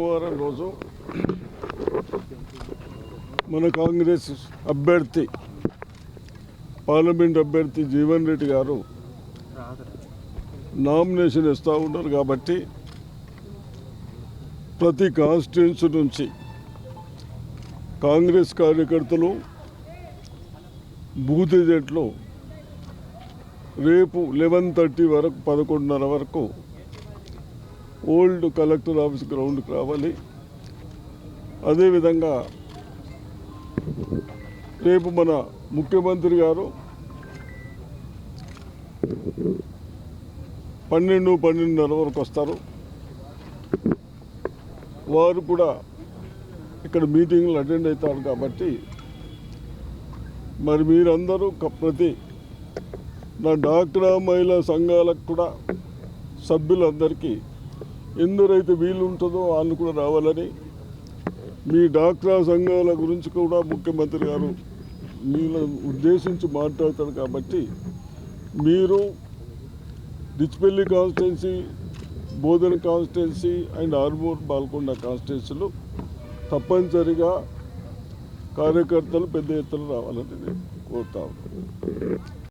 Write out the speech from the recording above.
సోమవారం రోజు మన కాంగ్రెస్ అభ్యర్థి పార్లమెంట్ అభ్యర్థి జీవన్ రెడ్డి గారు నామినేషన్ ఇస్తూ ఉన్నారు కాబట్టి ప్రతి కాన్స్టిట్యున్సీ నుంచి కాంగ్రెస్ కార్యకర్తలు బూత్ ఏజెంట్లు రేపు లెవెన్ థర్టీ వరకు పదకొండున్నర వరకు ఓల్డ్ కలెక్టర్ ఆఫీస్ గ్రౌండ్కి రావాలి. అదేవిధంగా రేపు మన ముఖ్యమంత్రి గారు పన్నెండు పన్నెండున్నర వరకు వస్తారు. వారు కూడా ఇక్కడ మీటింగ్లు అటెండ్ అవుతారు కాబట్టి మరి మీరందరూ ప్రతి నా డాక్టరా మహిళా సంఘాలకు కూడా సభ్యులందరికీ ఎందరైతే వీలు ఉంటుందో వాళ్ళు కూడా రావాలని మీ డాక్టరా సంఘాల గురించి కూడా ముఖ్యమంత్రి గారు మీరు ఉద్దేశించి మాట్లాడతారు కాబట్టి మీరు Dichpally constituency Bodhan constituency and Armoor Balkonda కాన్స్టిట్యున్సీలు తప్పనిసరిగా కార్యకర్తలు పెద్ద ఎత్తున రావాలని నేను కోరుతా